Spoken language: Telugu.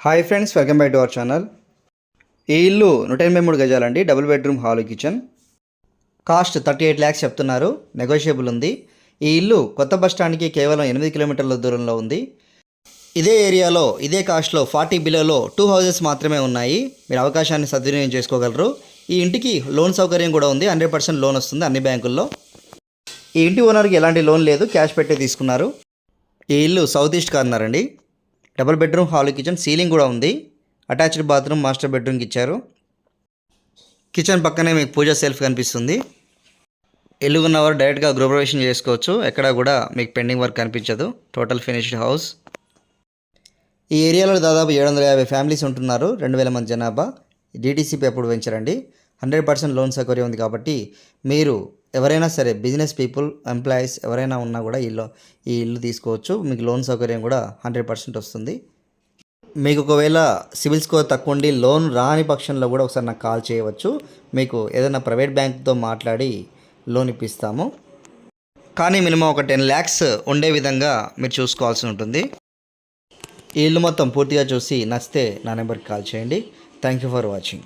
Hi friends welcome back to our channel ఈ ఇల్లు నూట ఎనభై మూడు గజాలండి double bedroom hall kitchen cost thirty eight lakhs చెప్తున్నారు నెగోషియబుల్ ఉంది. ఈ ఇల్లు కొత్త బస్ స్టాండ్కి కేవలం ఎనిమిది కిలోమీటర్ల దూరంలో ఉంది. ఇదే ఏరియాలో ఇదే కాస్ట్లో ఫార్టీ బిలోలో టూ హౌజెస్ మాత్రమే ఉన్నాయి. మీరు అవకాశాన్ని సద్వినియోగం చేసుకోగలరు. ఈ ఇంటికి లోన్ సౌకర్యం కూడా ఉంది హండ్రెడ్ పర్సెంట్ లోన్ వస్తుంది అన్ని బ్యాంకుల్లో. ఈ ఇంటి ఓనర్కి ఎలాంటి లోన్ లేదు క్యాష్ పెట్టే తీసుకున్నారు. ఈ ఇల్లు సౌత్ ఈస్ట్ కార్నర్ అండి. Double bedroom hall kitchen ceiling కూడా ఉంది. అటాచ్డ్ బాత్రూమ్ మాస్టర్ బెడ్రూమ్కి ఇచ్చారు. కిచెన్ పక్కనే మీకు పూజ సెల్ఫ్ కనిపిస్తుంది. ఇల్లు ఉన్నవారు డైరెక్ట్గా గృహప్రవేశం చేసుకోవచ్చు. ఎక్కడా కూడా మీకు పెండింగ్ వర్క్ కనిపించదు. Total finished house. ఈ ఏరియాలో దాదాపు ఏడు వందల యాభై ఫ్యామిలీస్ ఉంటున్నారు. రెండు వేల మంది జనాభా. డీటీసీపీ అప్పుడు పెంచరండి. హండ్రెడ్ పర్సెంట్ లోన్ సౌకర్యం ఉంది కాబట్టి మీరు ఎవరైనా సరే బిజినెస్ పీపుల్ ఎంప్లాయీస్ ఎవరైనా ఉన్నా కూడా ఈ లో ఈ ఇల్లు తీసుకోవచ్చు. మీకు లోన్ సౌకర్యం కూడా హండ్రెడ్ పర్సెంట్ వస్తుంది. మీకు ఒకవేళ సివిల్ స్కోర్ తక్కువ ఉండి లోన్ రాని పక్షంలో కూడా ఒకసారి నాకు కాల్ చేయవచ్చు. మీకు ఏదైనా ప్రైవేట్ బ్యాంక్తో మాట్లాడి లోన్ ఇప్పిస్తాము. కానీ మినిమం ఒక టెన్ ల్యాక్స్ ఉండే విధంగా మీరు చూసుకోవాల్సి ఉంటుంది. ఈ ఇల్లు మొత్తం పూర్తిగా చూసి నచ్చితే నా నెంబర్కి కాల్ చేయండి. Thank you for watching.